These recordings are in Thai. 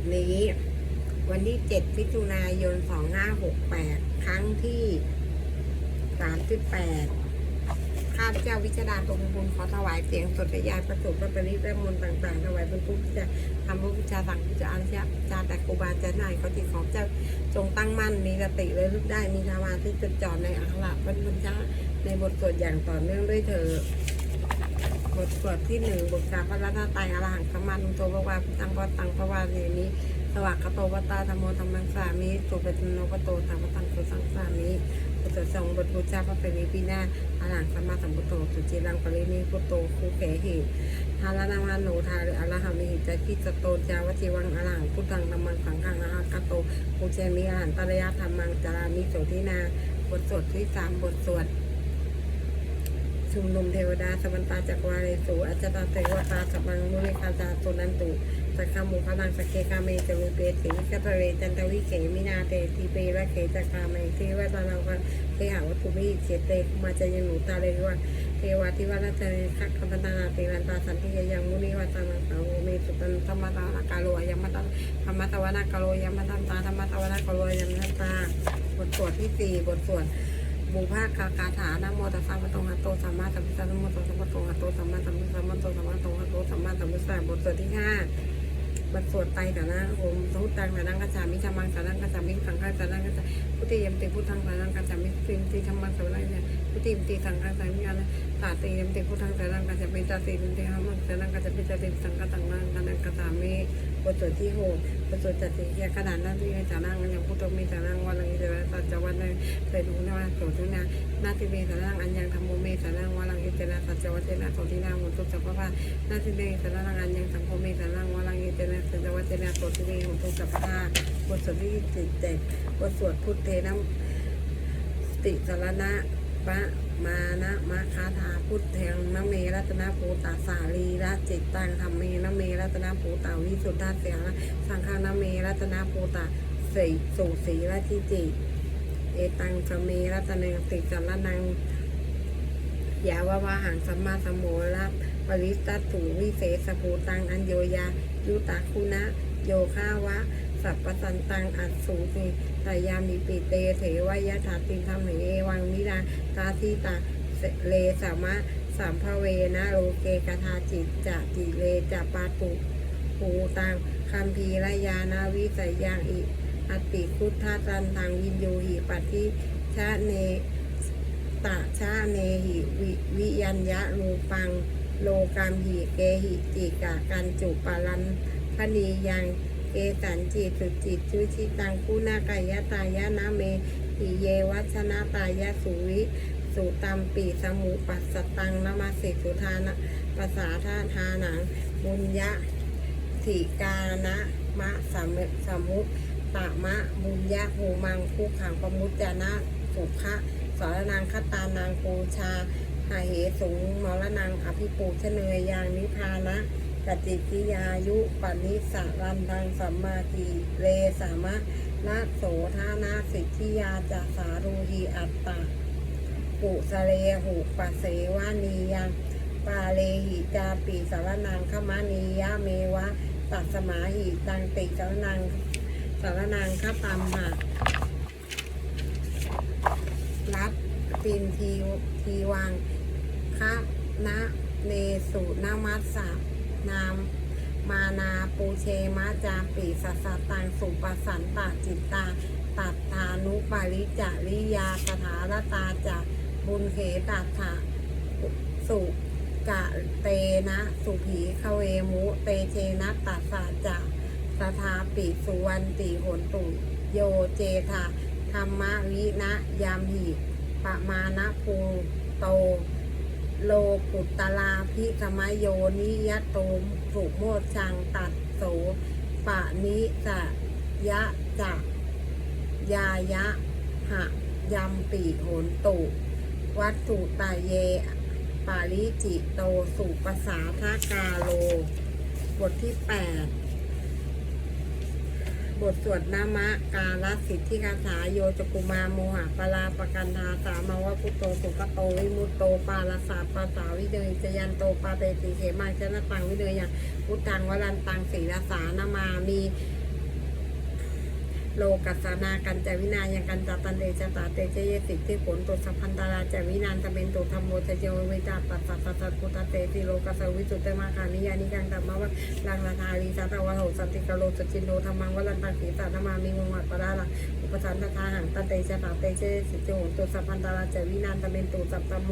บนี้ วันที่7มิถุนายน2568ครั้งที่38ข้าพเจ้าวิชดาตรงบุญขอถวายเสียงสดยายประสบพระปริและมนต์ต่างๆถวายเป็นผู้ที่จะทำผู้พิชาสั่งผู้จะอาชญาจารแต่ครูบาอาจารย์นายขอจิตของเจ้าจงตั้งมั่นมีสติเลยลึกได้มีสมาธิจดจ่อในอัคระพันพัญชาในบทสวดอย่างต่อเนื่องด้วยเธอ ทสวดที่หนึ่งบทกาพระรัตนตรัยอรหังสมมานุโตภวาพุทธังพตังพระวาเนมิสวัสดิ์คโตวัตตาธรรมโมธรรมังสามิสุปฏิโนปโตธรรมตังสุสังสามิบทสวดสองบทบูชาพระเป็นปีหน้าอรหังสัมมาสัมพุทโธสุจิรังปรินิพุโตคูเขหิฮารานามาโนทาหรืออรหังมิหิจกิจโตจาวจิวังอรหังพุทธังธรรมังสังฆังอรหังกโตภูเชมิอรหันตระยะธรรมังจารามิโสทินาบทสวดที่สามบทสวด ชุมนุมเทวดาสมันตาจักรวาเลสูอัจจตาเทวตาสัมมังมุนิคาตาตุนันตุสักขามุขลังสักเกกาเมจวิเปติวิกตเรจันทวิเขมินาเตทีเประเขจักาเมเทวตานาวันเทหาวัตถุมิเจเตมาจยันุตาเลวะเทวาทิวาราชเนคักขปันตานาเตวันตาสันติยยังมุนิวัตานังสาวเมสุตันธรรมตานากาโลยมัตตาธรรมตวานากาโลยมัตตาธรรมตวานากาโลยมัตตาบทสวดที่สี่บทสวด บุภากากาถานะโมตัสสะมะโตหะโตสัมมาสัมพุทธัสสะนะโมตัสสะมะโตหะโตสัมมาสัมพุทธัสสะมะโมตัสสะพะโตหะโตสัมมาสัมพุทธัสสะบทสวดที่ห้าบทสวดไตรแต่นะโอมทุตังแต่นังกัจจามิธรรมังสารังกัจจามิสังฆังสารังกัจจามิพุทธิยมติพุทธังสารังกัจจามิสิมติธรรมังสารังเนี่ยพุทธิยมติสังฆังสารังนะตาติยมติพุทธังสรังกัจจามิตาติยมติธรรมังสรังกัจจามิตาติสังฆังตังนังกันังกัจจามิบทสวดที่หกบทสวดจัตติยขนาดานั้นที่ให้สารังอย่างพุทโธมีสารังวันละอิเดระสัจจวันเลยเคยดูนะว่าโสทุนานาทิเมสารังอัญญังธรรมโมเมสารังวาลังอิเตนะสัจจวัตเตนะโสตินาหุตุสัพพะนาทิเมสารังอัญญังธรรมโมเมสารังวาลังอิเตนะสัจจวัตเตนะโสติเนหุตุสัพพะบทสวดที่สิบเจ็ดบทสวดพุทเทนะสติสารณะ ปะมานะมะคาถาพุทธแทงนเมรัตนภูตาสาลีระจิตตังธรรมเมนเมรัตนภูตาวิสุทธาเสียงสังฆานเมรัตนภูตาสีสุสีระทิจิเอตังสเมรัตเนงติสารนังยาวาวาหังสัมมาสัมโมระปริตัตถุวิเศษสภูตังอัญโยยายุตาคุณะโยคาวะ สัพปสันตังอัดสูติตายามิปิเตเถวายะถาติธรรมเหวังนิราตาทิตาเลสามะสัมภเวนะโลเกกทาจิตจะจิเลจะปาตุภูตังคัมภีรยานาวิสยยังอิอติพุทธาตันทางวินโยหิปัตติชาเนตะชาเนหิวิวิยัญญะรูปัง โลกามหิเกหิจิกะกันจุปารันคณียัง เกสันจิตสุจิตชุชิตังคุณากายตายะนะเมหิเยวัชนะตายะสุวิสุตัมปีสมุปัสสตังนมาสิสุทานะภาษาธาทานังบุญยะถิกานะมะสมสมุตตามะบุญญาภูมังคู่ขังประมุจจานะสุขะสรนางคตานางปูชาหาเหสูงมรนังอภิปูชเนยยางนิพานะ กติกิยายุปนิสารันทังสัมมาทิเลสามะนาโสธานาสิทธิยาจาสารูหีอัตตาปุสเลหุปัสเสวานียังปาเลหิจาปีสารนังขมานียะเมวะ ตัสมาหิตังติสารนังสารนางข้าตามหารัดปินทีทีวังข้านะเนสุนามัสสะ นาม มานาปูเชมาจาปีสัสตังสุปสันตาจิตตา ตัตตานุปาริจาริยาสถารตาจะบุญเขตัตถะสุกะเตนะ สุผีคะเวมุ เตเชนะตัสสะจะสทาปิสุวรรณติโหนตุโยเจธาธรรมวินะยามหิปะมานะภูโต โลกุตตลาพิสมโยนิยตโตสุโมชังตัดโสปะนิจะยะจะยายะหะยำปีโหนตุ วัตถุตาเย ปาริจิโตสุปสาทากาโล บทที่8 บทสวดนามะกาลสิทธิคาถาโยจกุมาโมหะปลาปกันธาสามาวะพุโตสุกโตวิมุตโตปาลสาปาสาวิเดยจยันโตปาเตติเขมังชนะตังวิเดยยังพุตังวรันตังศีรสานามามี โลกัสสนากันจวินายังกันจตันเดชะตาเตเจเยสิทธิผลตุสัพพันตาราจวินานตะเมนตุธรรมโมทะเจววิจาปัสสัสสัสพุทธเตติโลกัสวิจุตเตมาคานิยานิกังธรรมะวะลังลาทาลีสัตวะโหสติกโลสจินโนธรรมังวลันตังสีสานามามีมวัตปะดาลังอุปสันตทาหังตันเตชะตาเตเจเยสิทธิผลตุสัพพันตาราจวินานตะเมนตุสัพพม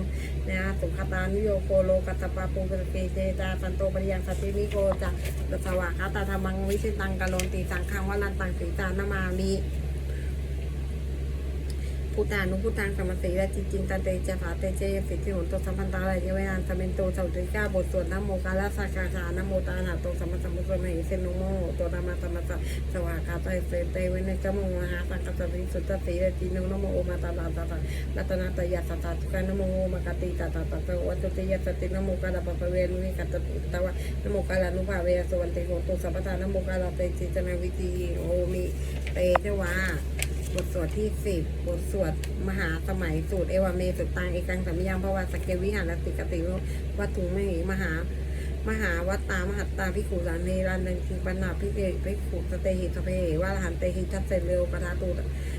นะสุขตานุโยโกโลกัสปะปุเกเกเจตาสันโตปริยังสตินิโกจะสวะคาตาธรรมังวิชิตังกะโลนติสังขังวลันตังสีสานามามี พุทธานุพุทธังสมสีและจิจินตันเตจะผาเตเจยสิทธิหนตัวสัมพันตาอะไรเยวานสเมนโตสาวติก้าบทสวดนโมกาลาสากาชานโมตาหาโตสัมมาสัมพุทธมหิเสนุโมตัวธรรมะธรรมะสวากาตเตเตเวเนจโมมหาสังกัสสิสุตติและจินุนโมโอมาตาตาตาตาลัตนาตยาตตาตุกานโมมกติตาตาตาตวัตติยสตินโมกาลาปะเวนุนิกัตติตวะนโมกาลานุภาเวสวันติโหตุสัพพทานโมกาลาเตจิจนาวิธีโอมิเตเทวา ทสวดที่สิบบทสวดมหาสมัยสูตรเอวาเมสุตังเอกังสัมยังพระวาสเกวิหารติกติวัตถุไม่มหามหาวัตตามหัตตาพิขุสานเนรันดังคิงปัญนาพิเกพิขุสเตหิสเพเหวาหันเตหิทัสเซเรวปทาตู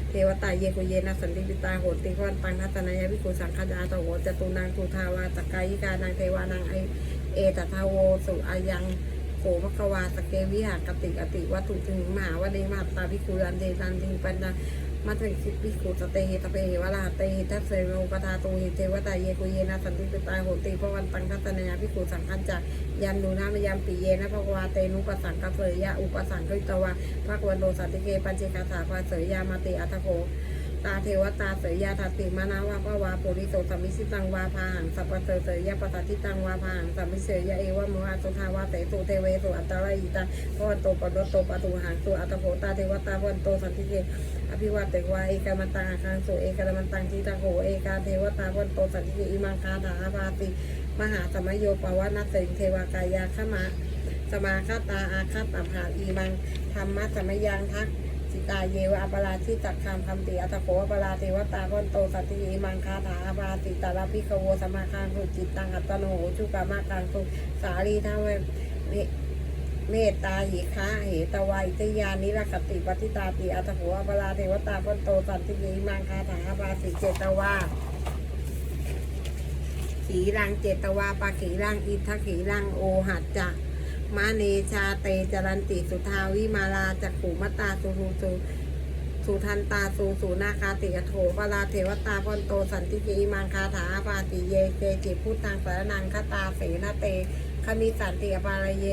เทวตาเยกุเยนะสันติปิตาโหติวันตังทัตนายพิขุสังขจาตโหจตุนางทูทาวาตกายิกานางเทวานางไอเอตทาโวสุอายังโขภควาสเกวิหากติกติวัตถุถึงมหาวเดมาตาพิคุรันเดรันติงปัญญา มัตริคิพิคุสเตหิตเปหิวลาเตหิทัสเสโนปทาตูหิเทวตาเยกุเยนะสันติปตาโหติพระวันตังทัตนายาพิคุสังคัญจักยันดูนามยามปีเยนะภควาเตนุปสังกเสยยะอุปสังกิตวะภควันโดสันติเกปัญเจกาถาภาเสยยามาติอัตโข ตาเทวตาเสยยาทัติมานาวาปวาปุริโสสัมมิสิตังวาพาหังสัพพะเสยเสยยะปตติตังวาพาหังสัมมิเสยยะเอวะโมหะสุทาวาเตสุเทเวสุอัตตะไรอิตาพวันโตปะโดโตปะตุหังสุอัตโพตาเทวตาพวันโตสันติเกอภิวัตเตวาเอกามันตังอาคังสุเอกามันตังทิตาโหเอกาเทวตาพวันโตสันติเกอิมังคาถาภาติมหาสมัยโยปวานัสสิงเทวากายาขมะสมาคาตาอาคาตอัมหาอีมังธรรมะสมัยยังทัก สิตาเยวะอปราชิตักคามคำติอัตโขอปราเทวตาวันโตสัตติอิมังคาถาอปราติตาลพิกโวสมาคางสุจิตตังอัตโนโหชุกามาคังสุสาลีทาเวเมเมตตาหิคะเหตวายตยานิรคติปฏิตาติอัตโขอปราเทวตาวันโตสัตติอิมังคาถาอปราสิเจตวาขีรังเจตวาปาขีรังอิทขีรังโอหัจจะ มาเนชาเตจรันติสุทาวิมาลาจักขุมตตาสุสุสุสุทันตาสุสุนาคาติกโถปลาเทวตาพนโตสันติกิมังคาถาปาติเยเกจิพุทธังสารนังคตาเสนาเตคมิสันติอปารเย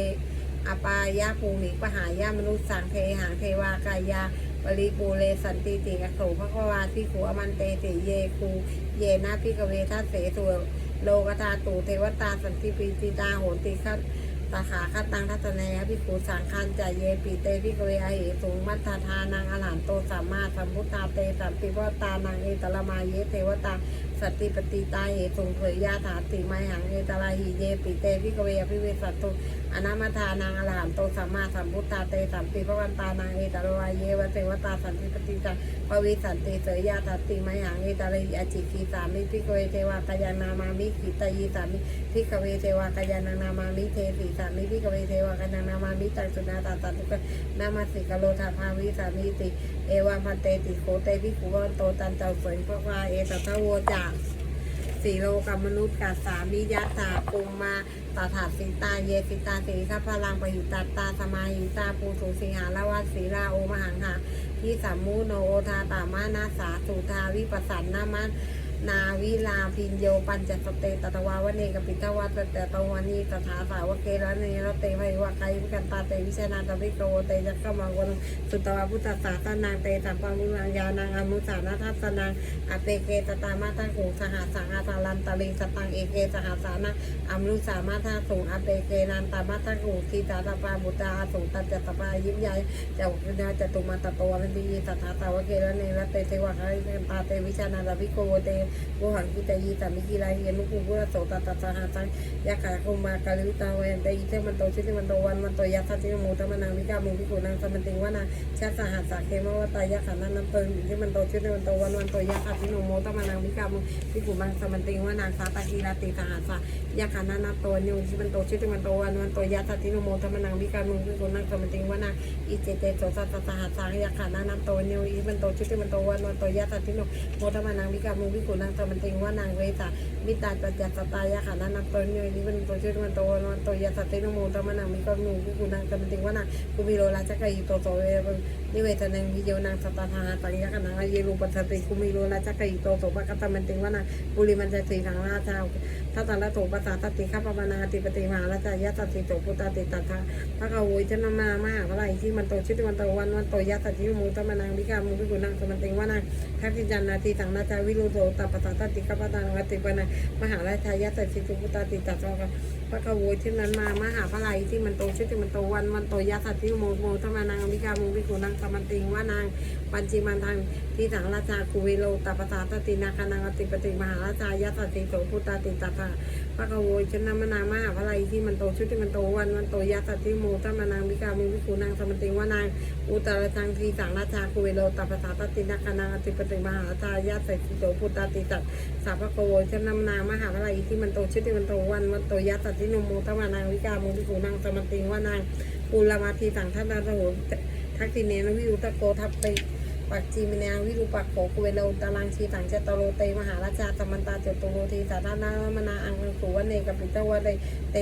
อปายาภูมิปหายามนุษย์สังเทหังเทวากายาปริปูเลสันติติกโถพระควาพิขัวมันเตติเยคูเยนะพิกเวทัสเสตุโลกธาตูเทวตาสันติปิติตาโหติคัต ตาขาคตังทัตนายพิขูสังคันจายเยปิเตพิกเวอเหสูงมัตตาทานังอรหันโตสัมมาสัมพุทธาเตสัมปิวตานังเอตละมาเยเทวตาสตติปฏิตาเหตุงเผยยาถาติไมหังเอตลาหิเยปิเตพิกเวอภิเวสัตตุอนามาทานังอรหันโตสัมมาสัมพุทธาเตสัมปิพระวันตานังเอตละวาเยวเทวตาสันติปฏิตาปวิสันติเสยยาถาติไมหังเอตลาหิอจิกีสามิพิกเวเทวากายานามามิขิตายีสามิพิกเวเทวากายานานามามิเทสีสามิพิกเวเทวากายานามามิตังสุนาตาตัตุกนามาสิกโลธาภาวิสามิติ เอวาพันเตติโคเตพิคุวันโตตันเจ้าสวยพระวาเอตตะโวจาสีโลกมนุษย์กับสามิยะตาปุมมาตาถาสิตาเยสิตาสีข้าพลังปหิตาตาสมาหิตาปูสุสิหาละวัสีลาโอมหังหาที่สัมมูโนโอทาตามานาสาสุทาวิปัสสันนามัน นาวิลาพินโยปัญจสเตตตวาวเนกปิตวัตเตตวานีตถาสาวเกรเนรเตไพวะไกวิกันตาเตวิชนาตวิโกเตจักขมังวนสุตวาพุทธศาสนางเตสัมปังมุลังยานังอมุสานาทัสนังอเปเกตตามาตังหูสหัสสังอาตาลันตะลิงสตังเอเกสหัสานะอัมรุสามาทาสูงอเปเกนันตามาตังหูทีตาตาปาบุตาสูงตัจตปายิ้มใหญ่เจ้าพุทธาจตุมาตตวันติสัทธาตาวเกรเนรเตเทวะคาริเนตาเตวิชนาลวิโกเตโวหังกุตยีตัมิกีราเฮียนุภูกุระโสตตัสสหาตังยาขาคุมากาลิตาเวนเตยิเทมันโตชิติมันโตวันมันโตยัสสติโมตมนาวิกามุวิกุนังสมันติงวนาชาสหัสสะเคมวตายาขานันนัมเปิงที่มันโตชิติมันโตวันวันโตยัสสติโนโมตมนาวิกามุวิกุนังสมันติงวนาสาตากีราติสหัสสะยาขานันนัมโตนิวที่มันโตชิติมันโตวันวันโตยัสสติโนโมตมนาวิกามุวิกุนังสมันติงวนาอิเจเตโสสัสสหัสสะยาขานันนัมโตนิวที่มันโตชิติมันโตวันวันโตยัสสติโนโมตมนาวิกามุวิกุนังสมันติงว่านางเวสามิตาจัจจตตายะขันนันตัวนี้นี่เป็นตัวชื่อมันตัวมันตัวยาสตินโมตมันังมีก็มีกุนังจะมันติงว่านะกุมิโรราชกายโตโตเวนิเวทนังวิโยวนังสตาธาตังยะขันังเยรูปัสติกุมิโรราชกายโตโตปะกตมันติงว่านะบุริมันจะสีทางราชาทัตตาละโตปัสสาตติข้าปมานาติปติมาราชายะสติโตพุตติตัทธาพระกวยชนะมามหาอะไรที่มันโตชื่อมันโตวันวันโตยาสติโมตมนังวิกามุกุนังสมันติงว่านะทักษิจันนาทีสังนาจาวิโรโตตปัสสาตติข้าปตานติปนะมหาราชายาตสิจุกุตาติตัสสะพระกโวยที่นั้นมามหาพระไลที่มันโตชื่อที่มันโตวันวันโตยัสสติโมโมธรรมานางวิกามุวิกุนังสมันติงว่านางปัญจิมันทางที่สังราชาคุเวโลตปสาตตินาคานังอติปติมหาราชายาตสิโสพุตตาติตัสะพระกโวยชนะมนามหาพระไลที่มันโตชื่อที่มันโตวันวันโตยัสสติโมธรรมานางวิกามุวิกุนังสมันติงว่านางอุตรจังที่สังราชาคุเวโลตปสาตตินาคานังอติปติมหาราชายาตสิโสพุตตาติตัสสะพระกโวยชนะมนามหาพระไลที่มันโตชื่อที่มันโตวันวันโตยัสสติโนโมธรรมานางวิกามุวิกุนังสมันติงว่านางปุลมาทีสังทัตตาโหทักษิเนนวิรุตโกทัพไปปักจีมินาวิรุปักโขกุเวโลตาลังชีสังเจตโรเตมหาราชาสมันตาเจตุโรทีสาธารณมนาอังสุวเนกับปิตวะเดเต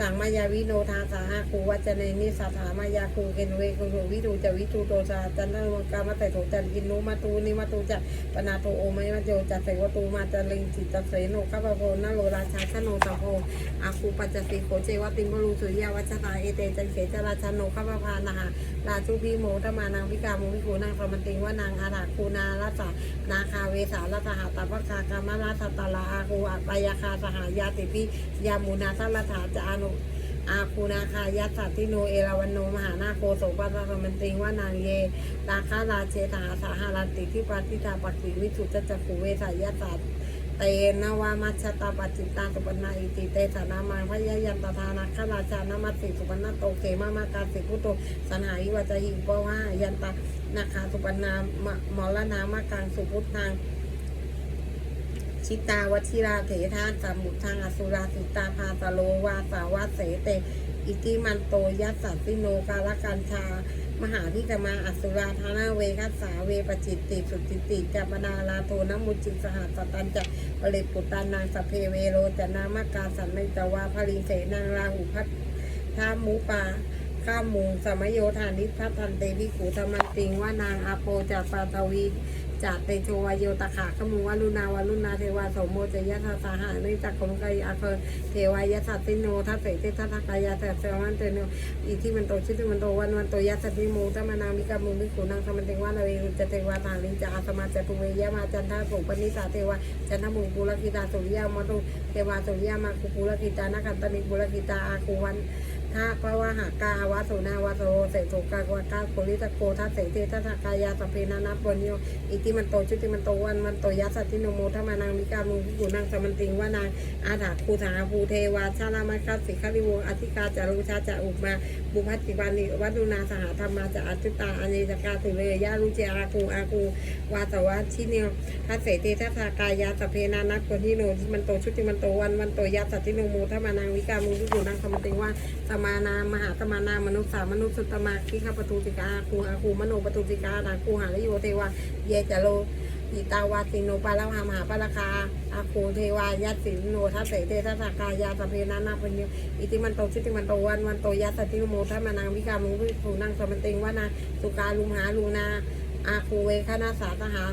สังมายาวิโนทาสาหาคูวัจเนนิสาถามายาคูเกนเวกุโรวิรูจวิทูโตสาจันทวกามะเตโถจันกินโนมาตูนิมาตูจะปนาโตโอไมมาโจจัเสวตูมาจลิงจิตเสโนกัปโพนโลราชาชโนตโพอาคูปัจจสีโคเจวติมรูสุริยาวัชตาเอเตจันเขจราชโนข้าพพานาหาราชุพีโมธมานางวิกามุวิคูนางสมันติงว่านางอาราคูนาราสานาคาเวสาราสหาตปะคากามาราสตาลาอาคูอัปยาคาสหายาติพิยามูนาสัลถาจานุอาคูนาคายัสสติโนเอราวันโนมหานาโคโสปัสสะมันติงว่านางเยราคาราเชตาสาหารติที่ปาติตาปักขิวิสุจจักขุเวสายาสาเตนวามัชตาปัจิตาสุปนาอิติเตสานามังพยายันตทานาคราชานามัสสิสุปนาโตเกมามาการสิพุโตสันหาวิวัจหิปวายันตานาคาสุปนามมรณามากังสุพุทธัง ชิตาวชิราเถทานสมุทางอสุราสิตาพาตโลวาสาวาเสเต อิติมันโตยัสสัตติโนกาลกันชา มหาพิกมาอสุราธานาเวคัสสาเวปจิตติสุจิติจัปนาลาโทนมุจิสหัสตันจะปริปุตานางสเพเวโรจนามกาสันนิจวาภริเสนางราหุพัทธามูปาข้ามมุงสมโยธานิพัทันเตวิขุธรรมันติงว่านางอาโปจากปาตวี จาเตโชวายโยตขาขมูวารุณาวารุณาเทวาสมโมจยะทาสาหานื่องจากคนไกอาเคเทวายะสัตติโนทัสเสเตทัตกายาแต่เสวันเตโนอีที่มันโตชื่อที่มันโตวันวันโตยัสสติโมตมานามิกามุมิขุนังสมันเตงวานาเวรุจเทวาทาลิจาอาสมาจตุเวยะมาจันทาสุปนิสาเทวาจันทมุกุลกิตาสุริยามาตุเทวาสุริยามาคุกุลกิตานาคันตนิกุลกิตาอาคุวัน ท่าปะวะหากาวาสุนาวาโสเสโสกากวากาโคลิตะโกทัสเสเตทัสกายาสเพนานาปนโยอีที่มันโตชื่อที่มันโตวันวันโตยัสสติโนโมทมานามิกามุมิขุนังสมันติงวานางอาถาคูถาภูเทวาชาลามาคัสสิคาริวงอธิกาจารุชาจาอุมาบุพัติบานิวัดุนาสหธรรมาจะอัจุตาอเนจกาสิเลยยาลุเจอาคูอาคูวาสวัชิเนียวทัสเสเตทัสกายาสเพนานักคนที่โนที่มันโตชุติมันโตวันวันโตยัสสติโนโมทมานังวิกามุวิกุนังคำติงว่าสมมานา มหาสมานามนุษย์สามนุษย์สุตมาคิขปตุติกาอาคูอาคูมโนปตุติกาดาคูหาลโยเทวาเยจโลอิตาวาติโนปาลาวหามหาปาลคาอาโคเทวายัสสิโนทัสเสเตทัสสากายาสพเพนานาปัญญอิติมันโตชิติมันโตวันวันโตยัสติโมทัมานางวิกามุวิภูนังสมันเตงวานาสุกาลุมหาลูนาอาคูเวคณาสาตหา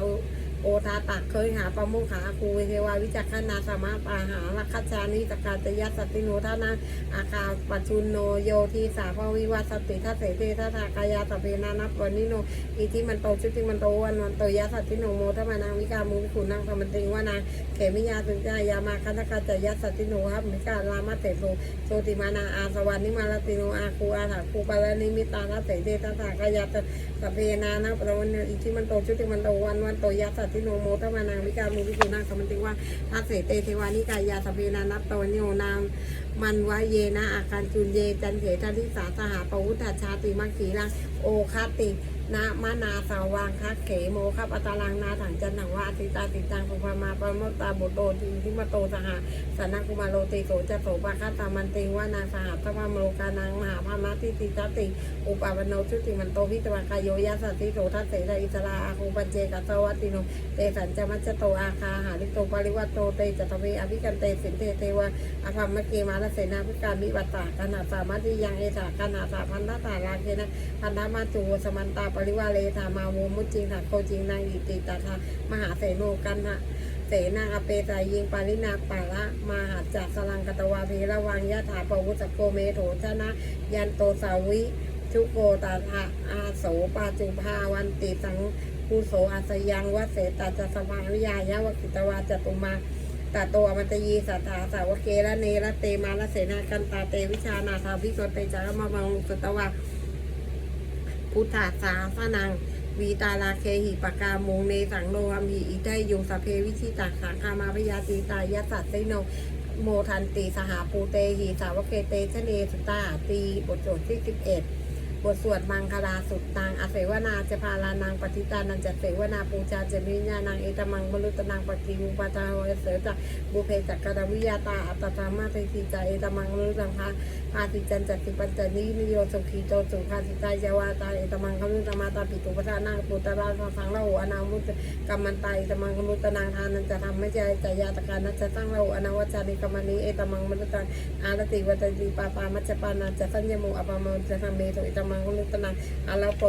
โอทาตักเคยหาประมุขาอาคูเทวาวิจักขณาสมาปาหาลักขจานิตกาจยัสติโนทานาอาคาปัจจุนโนโยทีสาภวิวัสติทัสเสเตทัสสากายาสเพนานาปัญญิโนอิทิมันโตชุติมันโตวันวันโตยัสสัตติโนโมทมานางวิกามุขุนังสมันติงวานาเขมิยาสุจายามาคันธกาจยัสสัตติโนครับมิกาลามาเตโตโชติมานาอาสวานิมาลติโนอาคูอาถาคูปาลนิมิตานาเตเตตถากายาตสเพนานาปรวันอิทิมันโตชุติมันโตวันวันโตยัสสัตทิโนโมตมานังวิกามุวิโกนังสมันติว่าทัสเสเตเทวานิกายาสเพนานัตโตโยนามมันวะเยนะอาการจุนเยจันเถทันทิสาสหาปวุฒชาติมังคีรังโอคาติ นะมะนาสาวังคักเขโมคัปตาลังนาถังจันถังวาติตาติตังสุภามาปะมตาบุตโตทิทิมโตสหาสนกุมาโลติโสจะโสปะคาตามันติงว่านางสหาตพามโลกานางมหาพามาติติตติอุปาวันโนชุติมันโตวิตวังกายโยยัสสติโสทัสเสนาอิสราอาคูปัญเจกัสวัติโนเตสัญจะมัจโตอาคาหาริโตปริวัตโตเตจตเวอภิกันเตสินเทเทวะอภามะเกมาลเสนาภิการมิวัตตาขนาสามัติยังเอสาขนาสาพันธตาลาเคนะพันธมาจูสมันตาปริวาเลธามาโมมุจจิงถักโคจิงนางอิติตาทามหาเสโนกันหะเสนาอเปตายิงปารินาปาละมาหัจจากสลังกตวาเพระวังยะถาปวุสโกเมโถชนะยันโตสาวิชุโกตาทะอาโสปาจุภาวันติสังภูโสอาสยังวเสตาจะสมาวิยายะวกิตวาจตุมาตาโตอมันตยีสัทธาสาวเกละเนละเตมาละเสนากันตาเตวิชานาคาวิโกเตจารมาบังสุตวา พุทธาสาสนังวีตาลาเคหิปกามงเนสังโลหมีอิไทยงสเพวิชิตาสังคามาพยาตีตายะสัตเตโนโมทันตีสหาปูเตหีสาวกเกเตชเนสุตาตีบทโจทย์ที่สิบเอ็ด บทสวดมังคลาสุดตังอเสวนาจะพาลานังปฏิตานันจะเสวนาปูชาจะมิญานังเอตมังมรุตนังปฏิมุปตาโหเสจะบุเพจักกรวิยาตาอัตตามาเตติจาเอตมังมรุตังพาพาติจันจัติปัญจนินิโยสุขีโตสุขาติจายาวาตาเอตมังคมุตมาตาปิตุปทานังปุตตะราสังละโหอนามุตกรรมันตาเอตมังคมุตนังทานันจะทำไม่ใจจายาตการนัจจะตั้งละโหอนาวัจานิกรรมนีเอตมังมรุตังอารติวัตติปาปามัจจปานาจะสัญญโมอปามนจะทำเมโตอิตมังกุลุตนังอาลาโป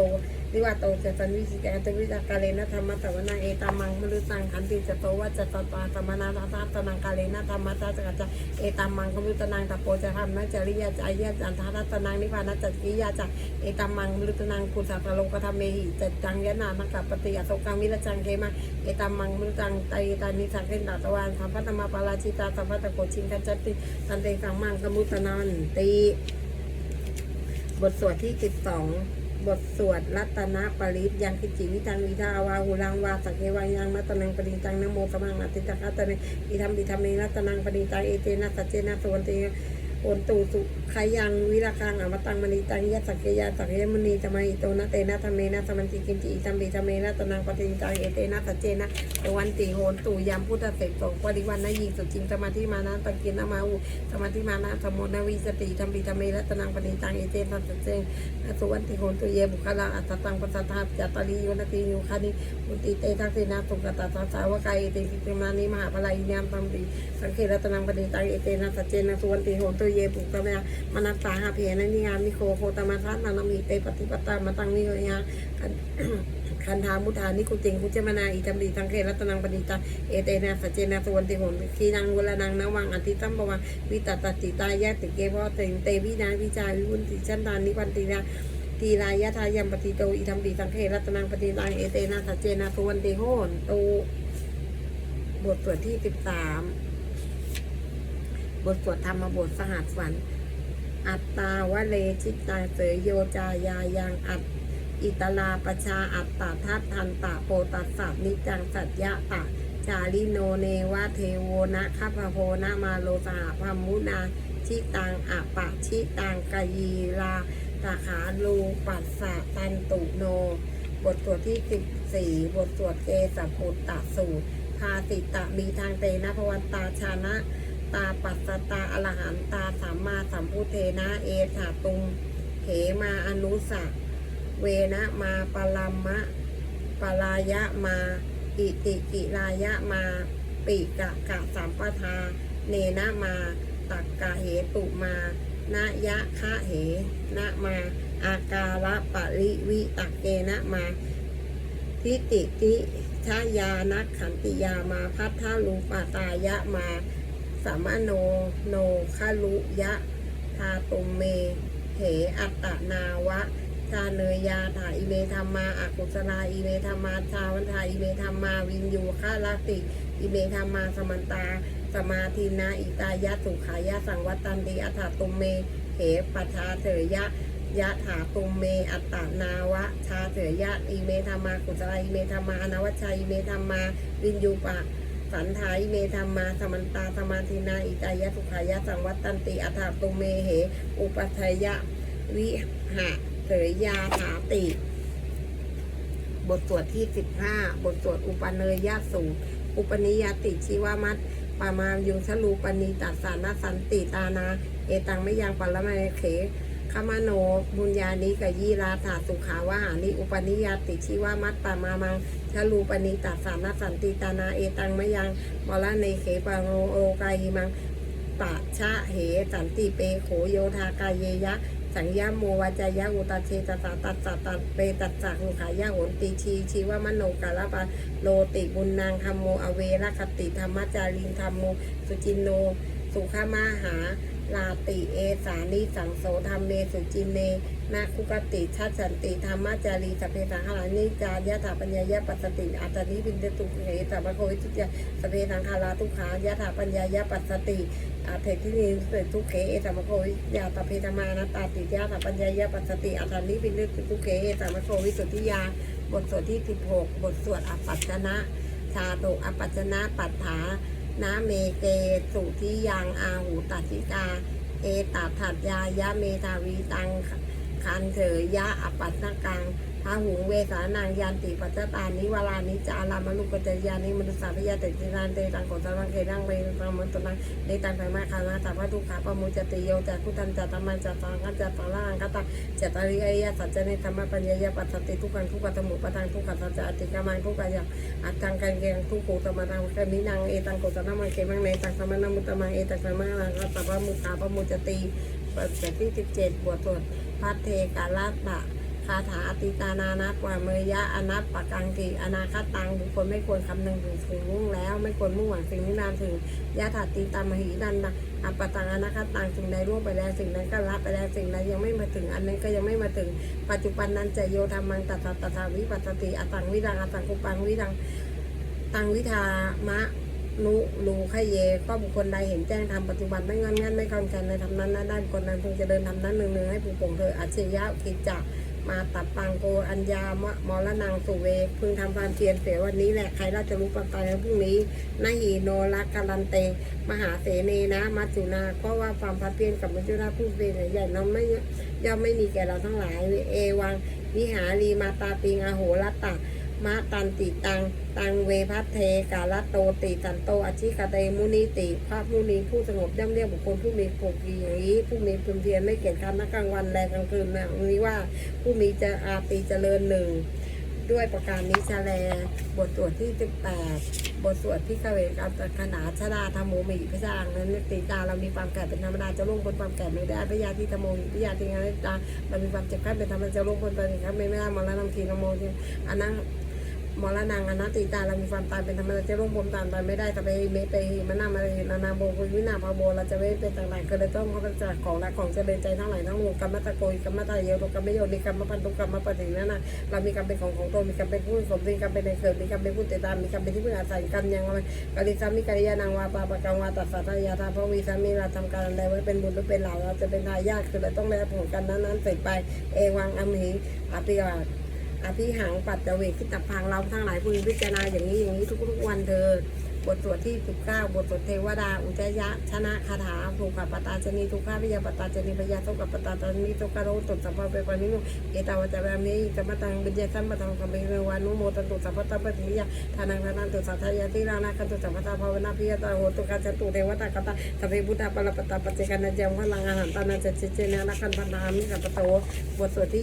นิวาโตจะสันวิสิกาตวิจากาเลนะธรรมะสวนาเอตามังมรุตังขันติจะโตวัจจตตาสมนาตาตาตนังกาเลนะธรรมะตาจักจะเอตามังกุลุตนังตะโปจะทำนะจริยาจายาจันทารัตนังนิพานะจักิยาจักเอตามังมรุตนังกุสัตโลกธรรมเมหิจัจังยนานักปฏิยโสกังวิรจังเกมาเอตามังมรุตังไตตานิสังเกนตตะวันสัมพัตมาปาราชิตาสัมพัตโกชิงกันจัตติสันเตสังมังกมุตนันตี บทสวดที่12บทสวดรัตนปริตยังคิจิวิจังวิทาวาหุลังวาสักเกวังยังรัตนังปริตังนโมสมังอติจักอัตเนอิธรรมดิธรรมเนรัตนังปริตังเอเตนะสัจเจนะสวนเต โอนตูสุขายังวิราคังอมตังมณีตังยะสักเกยาสักยมณีจมัยโตนะเตนะธรรมเนนะสมันติกินจิอิธรรมดิธรรมนรัตนังปริตังเอเตนะสัจเจนะตวันติโหนตูยามพุทธเสกสงปริวันนะยิงสุจิงสมาธิมานะตังกินนมาอุสมาธิมานะสมโนวิสติธรรมดิธรรมเนรัตนังปริตังเอเตนะสัจเจนะสุวันติโหนตุเยบุคลาอัตตังปัสสะทาจัตตาลีโยนติโยคานิมุติเตทักษินาตุกตาตาสาวกายเอเติสิมานิมหาพลายญามตัมปิสังเขรัตนังปณิตังเอเตนะสัจเจนะสุวันติโหนตุเยบุกะเมมนัสสาหะเพนะนิยามิโคโคตมัสสะนานามิเตปฏิปตามาตังนิโยยาคันธามุทานิคุติงคุจมนาอิจัมปีสังเขรัตนังปณิตังเอเตนะสัจเจนะสวันติโหนขีนังวลนังนวังอติตัมปวังวิตตติตายะติเกวะเตเตวินาวิจาวิวุนติชันตานิวันตินาตีลายะทายัมปฏิโตอิธรรมปีสังเขรัตนังปฏิตังเอเตนะสัจเจนะสวันติโหนโตบทสวดที่สิบสาม บทสวดธรรมบทสหัสฝัน อัตตาวะเลชิตาเสยโยจายายังอัตอิตลาปชาอัตตาทัตทันตะโปตัสสะนิจังสัจยะตะจาริโนเนวะเทโวนะคัพโพนะมาโลสหพัมมุนาชิตังอะปะชิตังกยีลาตาขาลูปัสสะตันตุโน บทสวดที่สิบสี่บทสวดเกสปุตตะสูตรพาสิตะมีทางเตนะพวันตาชานะ ตาปัสสตาอรหันตาสัมมาสัมพุเทนะเอถาตุงเขมาอนุสะเวนะมาปลัมมะปลายะมาอิติกิรายะมา ปิกะกะสัมปทา เนนะมาตักกะเหตุมานะยะคะเหนะมาอาการะปริวิตักเกนะมาทิติติชายานักขันติยามาพัทธาลูปตายะมา สามโน โนคาลุยะ ทาตุมเม เหอัตตนาวะชาเนยยาถาอิเมธรรมาอากุศลาอิเมธรรมาชาวันทาอิเมธรรมาวินยูฆาลาติ อิเมธรรมาสมันตา สมาธินาอิตายะสุขายะสังวัตันติอัฏฐตุมเม เหปัชาเถยยะยะถาตุมเมอัตตานาวะ ชาเถยยะอีเมธรรมากุจราอีเมธรรมาอนวัชชัยอีเมธรรมาวินยูปะ สันทายเมธรรมาสมันตาสมาธินาอิตายะสุขายะสังวัตตันติอัฏฐตุเมเห อุปัฏยะวิหะเถยยาถาติ บทสวดที่15บทสวดอุปเนยยะสูตรอุปนิยติชีวามัตปามายุงชลูปณีตัสสานาสันติตานา เอตังไม่ยังปัลละมะเข ขมาโนบุญญานิกยีราถาสุขาวหานิอุปนิยติชีวามัตปามามังชลูปณีตัสสานาสันติตานาเอตังมะยังมละเนเขปังโอโอกายิมังปะชะเหสันติเปโขโยธากายเยยะ สังยาโมวาจายะอุตาเชตสาตัสสะตัสเปตัสสะหุขายะโหนติชีชีวมโนกาลปะโลติบุญนางธรรมโมอเวรคติธรรมจาริงธรรมโมสุจินโน สุขมาหา ลาติเอสานิสังโสธรรมเมสุจิเนนาคุกติชัดสันติธรรมจารีสัพเพสังขารานิจายะถาปัญญายะปัสสติอัตตนิพินเตตุเขตัปะโควิทุตยะสพเพสังขาราทุขายะถาปัญญายะปัสสติอาเทที่นี้เป็นทุกเขเอตัมโควิยาตาเพธมานะตาติยาตาปัญญายาปัสสติอัตานิพินึกทุเขเอตัมโควิสุทิยาบทสวดที่ 16 บทสวดอปัจจนะ ชาโตอปัจจนะปัฏฐา นาเมเกสุทิยังอาหูตัดสิกา เอตัดถัดยายะเมทาวีตังคันเถยยะอปัตตกัง พาหุงเวสานางยันติปัจจตานิวารานิจารามาลุกจยานิมนุสสาพยาเตจิรานเตตังโกตังเกรังเวตังมันตนังเนตังไพมาคานาสัพพทุขาปมุจติโยจักขุตันจัตตมันจัตตังกัจจตังลังกัตตจัตตาริยะสัจเนธรรมปัญญายปัสสติทุกขังทุกขตมุปตังทุกขสัจจะอติกามังทุกขยะอัตตังกันเกงทุกขตมะตังกมินังเอตังกตนังมังเกมังเนตังสมนังมุตตมังเอตังสมานังกัตตะปะมุขาปมุจติบทที่17บทสวดพัทเทกาลาตะ คาถาอติตานานัปวาเมยะอนัปปะกังกิอนาคตังบุคคลไม่ควรคำนึงถึงสิ่งมุ่งแล้วไม่ควรมุ่งหวังสิ่งนี้นานถึงยะถาติตามหิดันดะอัปปะตังอนาคตังสิ่งใดล่วงไปแล้วสิ่งนั้นก็ละไปแล้วสิ่งใดยังไม่มาถึงอันนั้นก็ยังไม่มาถึง ปัจจุบันนั้นจะโยธรรมังตัสสะตัสสะวิปัสสติอตังวิดังอตังคุปังวิดังตังวิทามะนุลูขเย ก็บุคคลใดเห็นแจ้งทำปัจจุบันไม่งอนงันไม่คอนแคนในทำนั้นนั้นได้บุคคลนั้นคงจะเดินทำนั้นหนึ่งหนึ่งให้ผู้ปงเธออัจฉริยะกิจจะ มาตัดปังโกอัญญามะมรนังสุเว พึงทำความเพียรเสียวันนี้แหละ ใครเราจะรู้ปัจจัยในพรุ่งนี้นาหีโนรักการันเต มหาเสเนนะมัจจุนาก็ว่าความพัดเพียรกับมัจจุราผู้เป็นใหญ่น้องไม่ย่อมไม่มีแก่เราทั้งหลาย เอวังวิหารีมาตาปิงอโหรัตตา มาตันติตัง ตังเวพัทเทกาลโตติสันโตอชิกาเตมุนีติภาพมุนีผู้สงบย่อมเรียกบุคคลผู้มีปกติอย่างนี้ผู้มีภูมิเพียรไม่เกียจคร้านนักกลางวันแรงกลางคืนนะนี้ว่าผู้มีจะอาตีเจริญหนึ่งด้วยประการนี้ชาแล บทสวดที่ 18 บทสวดที่เกเวกับขนาชดาธรรมโมมิพระจางนั้นตีตาเรามีความแก่เป็นธรรมดาจะล่วงพ้นความแก่ไม่ได้พระยาที่ธรรมโมมิพระยาที่งานตาเรามีความเจ็บไข้เป็นธรรมดาจะล่วงพ้นไปครับไม่ได้มรณะทีนโมทีอันนั้น มรณังอนัตติตาเรามีความตายเป็นธรรมดาจะร่วมผมตามตายไม่ได้แต่ไปเมไปมานามาเรนานาโบคุวินาพาโบเราจะไม่เป็นต่างๆก็เลยต้องเขาจากของและของเจริญใจทั้งหลายทั้งมวลกรรมตะโกยกรรมตะเยโรกรรมโยนิกรรมปันตุกรรมปฏินั่นนะเรามีกรรมเป็นของของตนมีกรรมเป็นผู้สมมีกรรมเป็นในเกิดมีกรรมเป็นผู้ติดตามมีกรรมเป็นที่พึ่งอาศัยกรรมยังไงกริสามิกริยานางวาปาปะกังวาตัสสัตยาธาพระวีสามีเราทำการอะไรไว้เป็นบุญหรือเป็นเหล่าเราจะเป็นทายาทคือเราต้องได้ผลกันนั้นๆเสร็จไปเอวังอมหิอภิวา อภิหังปัจจเวกที่ตับพังเราทั้งหลายพึงพิจารณาอย่างนี้อย่างนี้ทุกๆวันเถิดบทสวดที่19บทสวดเทวดา อุจยะ ชนะคาถาภูกับปตาจนีทุกขาพิยาปตาจนีพยาทุกกับปตาจนีทุกขโรตุสัพพะเปปานิโนเอตาวจาแบบนี้กัมมตังบิญญาสัมปตังกัมเบเรวานุโมตันตุสัพพะตปฏิยาทานังทานันตุสัทธายาติรานาคันตุสัพพะตาภาวนาพิยตาโหตุกัจจตุเทวตากตาสัพเพพุทธาปรปตาปเจกันะจังพลังอาหารตานาจเจเจนะนันพนามิสัพพโตบทสวดที่